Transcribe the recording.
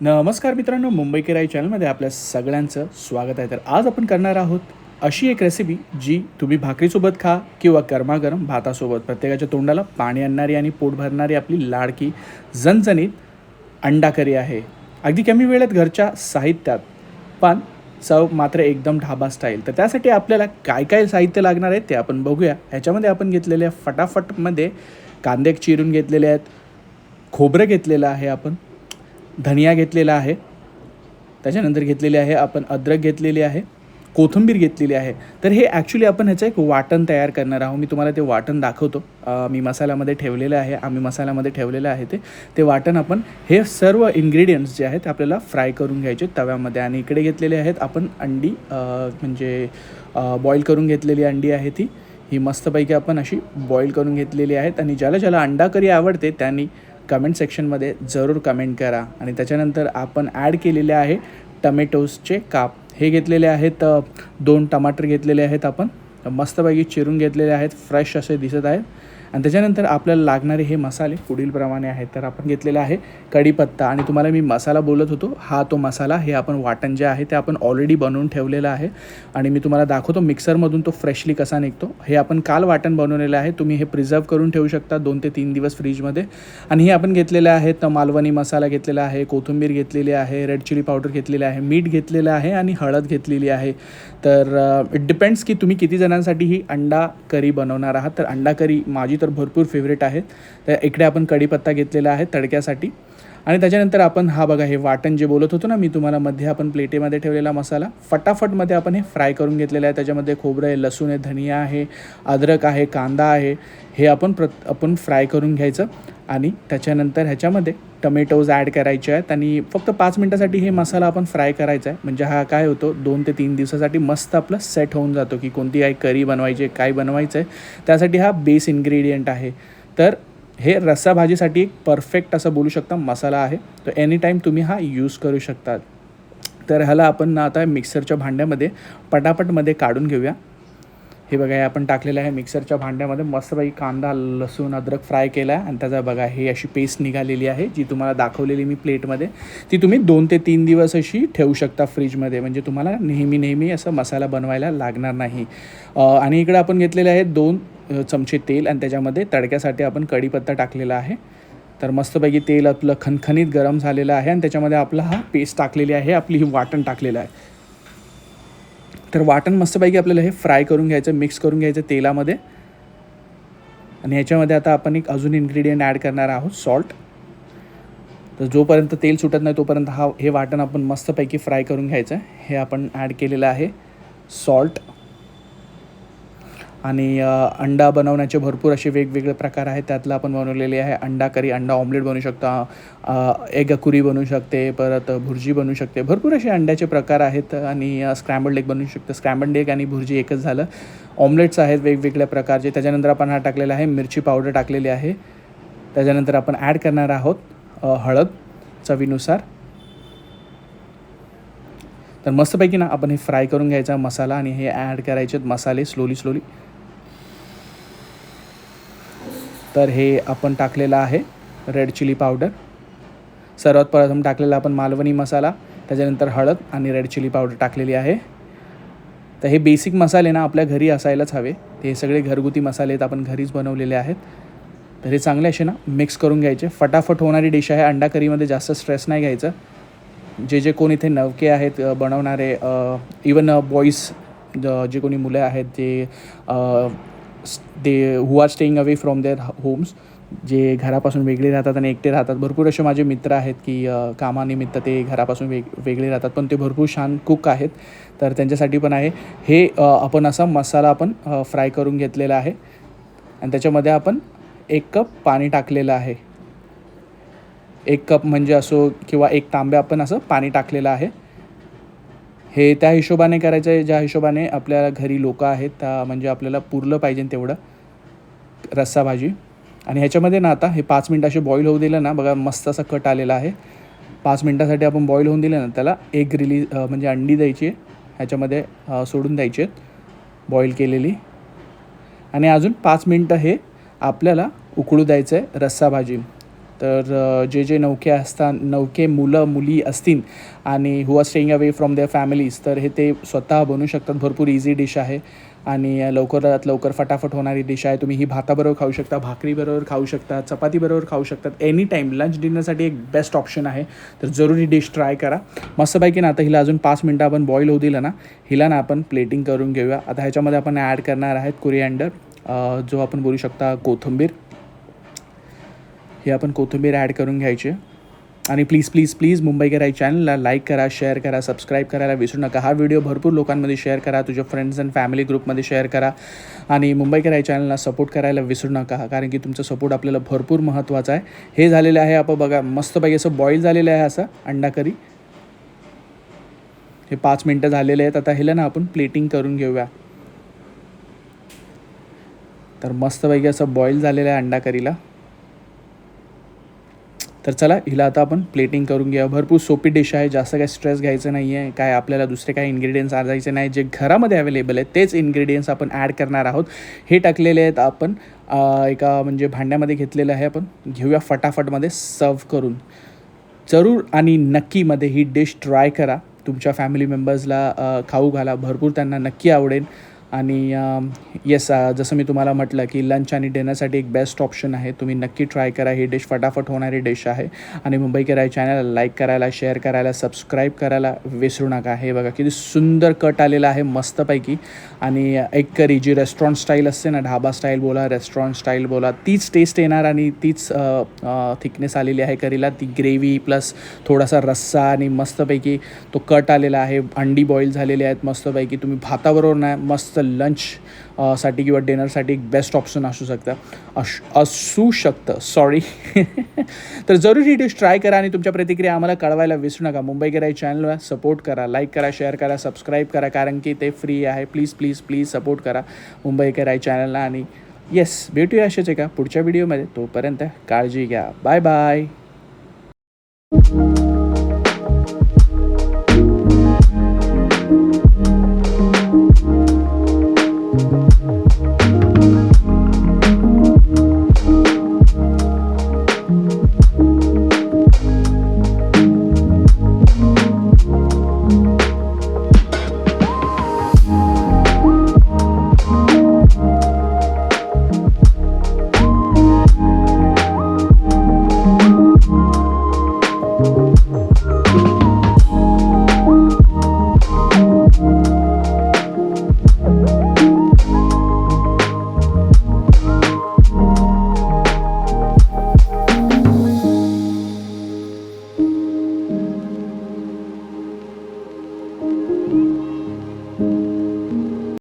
नमस्कार मित्रांनो मुंबई किराई चॅनलमध्ये आपल्या सगळ्यांचं स्वागत आहे. तर आज आपण करणार आहोत अशी एक रेसिपी जी तुम्ही भाकरीसोबत खा किंवा गरमागरम भातासोबत. प्रत्येकाच्या तोंडाला पाणी आणणारी आणि पोट भरणारी आपली लाडकी झणझणीत अंडा करी आहे. अगदी कमी वेळेत घरच्या साहित्यात पण चव मात्र एकदम ढाबा स्टाईल तर त्यासाठी आपल्याला काय काय साहित्य लागणार आहे ते आपण बघूया. ह्याच्यामध्ये आपण घेतलेले आहे फटाफटमध्ये कांदे चिरून घेतलेले आहेत खोबरं घेतलेलं आहे आपण. धनिया घेतलेला आहे. त्याच्यानंतर घेतलेली आहे आपण अद्रक घेतलेली आहे कोथिंबीर घेतलेली आहे. तर हे ॲक्च्युली आपण ह्याचं एक वाटण तयार करणार आहोत. मी तुम्हाला ते वाटण दाखवतो. मी मसाल्यामध्ये ठेवलेलं आहे. आम्ही मसाल्यामध्ये ठेवलेलं आहे ते. ते वाटण आपण हे सर्व इन्ग्रेडियंट्स जे आहेत आपल्याला फ्राय करून घ्यायचे तव्यामध्ये. आणि इकडे घेतलेले आहेत आपण अंडी म्हणजे बॉईल करून घेतलेली अंडी आहे ती. ही मस्तपैकी आपण अशी बॉईल करून घेतलेली आहेत. आणि ज्याला ज्याला अंडा करी आवडते त्यांनी कमेंट सेक्शनमध्ये जरूर कमेंट करा. आणि त्याच्यानंतर आपण ॲड केलेले आहे टमॅटोजचे काप. हे घेतलेले आहेत दोन टमाटर घेतलेले आहेत आपण. मस्तपैकी चिरून घेतलेले आहेत. फ्रेश असे दिसत आहेत. आणि त्याच्यानंतर आपल्याला लागणारे हे मसाले पुढीलप्रमाणे आहेत. तर आपण घेतलेला आहे कढीपत्ता आणि तुम्हाला मी मसाला बोलत होतो. हा तो मसाला हे आपण वाटण जे आहे ते आपण ऑलरेडी बनवून ठेवलेलं आहे. आणि मी तुम्हाला दाखवतो मिक्सरमधून तो फ्रेशली कसा निघतो. हे आपण काल वाटण बनवलेलं आहे. तुम्ही हे प्रिझर्व करून ठेवू शकता दोन ते तीन दिवस फ्रीजमध्ये आणि हे आपण घेतलेले आहेत मालवणी मसाला घेतलेला आहे कोथिंबीर घेतलेली आहे रेड चिली पावडर घेतलेली आहे मीठ घेतलेलं आहे आणि हळद घेतलेली आहे. तर इट डिपेंड्स की तुम्ही किती जणांसाठी ही अंडा करी बनवणार आहात. तर अंडा करी माझी तर भरपूर फेवरेट आहेत. तर इकडे आपण कढीपत्ता घेतलेला आहे तडक्यासाठी. आणि त्याच्यानंतर आपण हा बघा हे वाटण जे बोलत होतो ना मी तुम्हाला मध्ये आपण प्लेटेमध्ये ठेवलेला मसाला. फटाफटमध्ये आपण हे फ्राय करून घेतलेलं आहे. त्याच्यामध्ये खोबरं आहे लसूण आहे धनिया आहे अद्रक आहे कांदा आहे. हे आपण प्र आपण फ्राय करून घ्यायचं. आणि त्याच्यानंतर ह्याच्यामध्ये टमेटोज ॲड करायचे आहेत आणि फक्त पाच मिनटासाठी हे मसाला आपण फ्राय करायचा आहे. म्हणजे हा काय होतो दोन ते तीन दिवसासाठी मस्त आपलं सेट होऊन जातो की कोणती काय करी बनवायची आहे काय बनवायचं आहे. त्यासाठी हा बेस इन्ग्रेडियंट आहे. तर हे रस्सा भाजीसाठी एक परफेक्ट असं बोलू शकता मसाला आहे. तर एनी टाईम तुम्ही हा यूज करू शकता. तर ह्याला आपण ना आता मिक्सरच्या भांड्यामध्ये पटापटमध्ये काढून घेऊया. हे बघा हे आपण टाकलेलं आहे मिक्सरच्या भांड्यामध्ये. मस्तपैकी कांदा लसूण अद्रक फ्राय केला आहे. आणि त्याचा बघा हे अशी पेस्ट निघालेली आहे जी तुम्हाला दाखवलेली मी प्लेटमध्ये. ती तुम्ही दोन ते तीन दिवस अशी ठेवू शकता फ्रीजमध्ये. म्हणजे तुम्हाला नेहमी नेहमी असं मसाला बनवायला लागणार नाही. आणि इकडं आपण घेतलेले आहेत दोन चमचे तेल. आणि त्याच्यामध्ये तडक्यासाठी आपण कढीपत्ता टाकलेला आहे. तर मस्तपैकी तेल आपलं खनखनीत गरम झालेलं आहे. आणि त्याच्यामध्ये आपला हा पेस्ट टाकलेली आहे. आपली ही वाटण टाकलेलं आहे. तर वाटण मस्तपैकी आपल्याला हे फ्राय करून घ्यायचं मिक्स करून घ्यायचं तेलामध्ये. आणि ह्याच्यामध्ये आता आपण एक अजून इन्ग्रेडियंट ॲड करणार आहोत सॉल्ट तर जोपर्यंत तेल सुटत नाही तोपर्यंत हा हे वाटण आपण मस्तपैकी फ्राय करून घ्यायचं. हे आपण ॲड केलेलं आहे सॉल्ट आणि अंडा बनवण्याचे भरपूर असे वेगवेगळे प्रकार आहेत. त्यातलं आपण बनवलेले आहे अंडा करी अंडा ऑमलेट बनवू शकता एग कुरी बनवू शकते परत भुर्जी बनवू शकते. भरपूर असे अंड्याचे प्रकार आहेत आणि स्क्रॅम्बल्ड एग बनवू शकतं. स्क्रॅम्बल्ड एग आणि भुर्जी एकच झालं. ऑमलेट्स आहेत वेगवेगळ्या प्रकारचे त्याच्यानंतर आपण हा टाकलेला आहे. मिरची पावडर टाकलेली आहे. त्याच्यानंतर आपण ॲड करणार आहोत हळद चवीनुसार. तर मस्तपैकी ना आपण हे फ्राय करून घ्यायचा मसाला आणि हे ॲड करायचे मसाले स्लोली स्लोली तर हे आपण टाकलेलं आहे रेड चिली पावडर सर्वात प्रथम टाकलेला आपण मालवणी मसाला त्याच्यानंतर हळद आणि रेड चिली पावडर टाकलेली आहे. तर हे बेसिक मसाले ना आपल्या घरी असायलाच हवे. ते सगळे घरगुती मसाले आहेत आपण घरीच बनवलेले आहेत. तर हे चांगले असे ना मिक्स करून घ्यायचे. फटाफट होणारी डिश आहे अंडा करीमध्ये जास्त स्ट्रेस नाही घ्यायचं. जे जे कोण इथे नवके आहेत बनवणारे इवन बॉईज जे कोणी मुलं आहेत ते they who are staying away from their homes जे घरापासून वेगळे राहतात आणि एकटे राहतात. भरपूर असे माझे मित्र आहेत की कामानिमित्त ते घरापासून वेग वेगळे राहतात पण ते भरपूर छान कुक आहेत. तर त्यांच्यासाठी पण आहे. हे आपण असा मसाला आपण फ्राय करून घेतलेला आहे. आणि त्याच्यामध्ये आपण एक कप पाणी टाकलेलं आहे. एक कप म्हणजे असो किंवा एक तांब्या आपण असं पाणी टाकलेलं आहे. हे त्या हिशोबाने करायचं आहे ज्या हिशोबाने आपल्या घरी लोक आहेत त्या म्हणजे आपल्याला पुरलं पाहिजे तेवढं रस्सा भाजी. आणि ह्याच्यामध्ये ना आता हे पाच मिनटं असे बॉईल होऊ दिलं ना बघा मस्त असा कट आलेला आहे. पाच मिनटासाठी आपण बॉईल होऊन दिलं ना त्याला एक रिलीज म्हणजे अंडी द्यायची आहे. ह्याच्यामध्ये सोडून द्यायची आहेत बॉईल केलेली. आणि अजून पाच मिनटं हे आपल्याला उकळू द्यायचं आहे रस्सा भाजी. तर जे जे नौके असतात नौके मुलं मुली असतील आणि who are staying away from their families तर हे ते स्वतः बनू शकतात. भरपूर इझी डिश आहे. आणि लवकरात लवकर फटाफट होणारी डिश आहे. तुम्ही ही भाताबरोबर खाऊ शकता भाकरीबरोबर खाऊ शकता चपातीबरोबर खाऊ शकतात एनी टाईम लंच डिनरसाठी एक बेस्ट ऑप्शन आहे. तर जरूर ही डिश ट्राय करा. मस्तपैकी ना आता हिला अजून पाच मिनटं आपण बॉईल होऊ दिलं ना हिला ना आपण प्लेटिंग करून घेऊया. आता ह्याच्यामध्ये आपण ॲड करणार आहेत कुरिअँडर जो आपण बोलू शकता कोथिंबीर. हे आपण कोथिंबीर ॲड करून घ्यायची. आणि प्लीज प्लीज प्लीज मुंबई कराई चॅनलला लाईक करा शेअर करा सबस्क्राईब करायला विसरू नका. हा व्हिडिओ भरपूर लोकांमध्ये शेअर करा तुझ्या फ्रेंड्स अँड फॅमिली ग्रुपमध्ये शेअर करा. आणि मुंबई कराई चॅनलला सपोर्ट करायला विसरू नका कारण की तुमचा सपोर्ट आपल्याला भरपूर महत्त्वाचा आहे. हे झालेलं आहे आपण बघा मस्तपैकी असं बॉईल झालेलं आहे असं अंडा करी हे पाच मिनटं झालेले आहेत आता ह्याला ना आपण प्लेटिंग करून घेऊया. तर मस्तपैकी असं बॉईल झालेलं आहे अंडा करीला तर चला हिला आता आपण प्लेटिंग करून घ्या भरपूर सोपी डिश आहे जास्त काही स्ट्रेस घ्यायचं नाही आहे काय आपल्याला दुसरे काही इन्ग्रेडियंट्स आणायचे नाही जे घरामध्ये अवेलेबल आहेत तेच इन्ग्रेडियंट्स आपण ॲड करणार आहोत. हे टाकलेले आहेत आपण एका म्हणजे भांड्यामध्ये घेतलेलं आहे आपण. घेऊया फटाफटमध्ये सर्व करून. जरूर आणि नक्कीमध्ये ही डिश ट्राय करा. तुमच्या फॅमिली मेंबर्सला खाऊ घाला. भरपूर त्यांना नक्की आवडेल. आणि येस जसं मी तुम्हाला म्हटलं की लंच आणि डिनरसाठी एक बेस्ट ऑप्शन आहे. तुम्ही नक्की ट्राय करा. ही डिश फटाफट होणारी डिश आहे. आणि मुंबई कराय चॅनलला लाईक करायला शेअर करायला सबस्क्राईब करायला विसरू नका. हे बघा किती सुंदर कट आलेला आहे मस्तपैकी आणि एक करी जी रेस्टॉरंट स्टाईल असते ना ढाबा स्टाईल बोला रेस्टॉरंट स्टाईल बोला तीच टेस्ट येणार आणि तीच थिकनेस आलेली आहे करीला. ती ग्रेव्ही प्लस थोडासा रस्सा आणि मस्तपैकी तो कट आलेला आहे. अंडी बॉईल झालेले आहेत मस्तपैकी तुम्ही भाताबरोबर नाही मस्त लंच साठी किंवा डिनरसाठी एक बेस्ट ऑप्शन असू शकतं. अश असू शकतं. सॉरी तर जरूर ही डिश ट्राय करा आणि तुमच्या प्रतिक्रिया आम्हाला कळवायला विसरू नका. मुंबई गिराई चॅनलला सपोर्ट करा. लाईक करा शेअर करा सबस्क्राईब करा कारण की ते फ्री आहे. प्लीज प्लीज प्लीज सपोर्ट करा मुंबई गिराई चॅनलला आणि येस भेटूया अशाच एका पुढच्या व्हिडिओमध्ये तोपर्यंत काळजी घ्या. Bye bye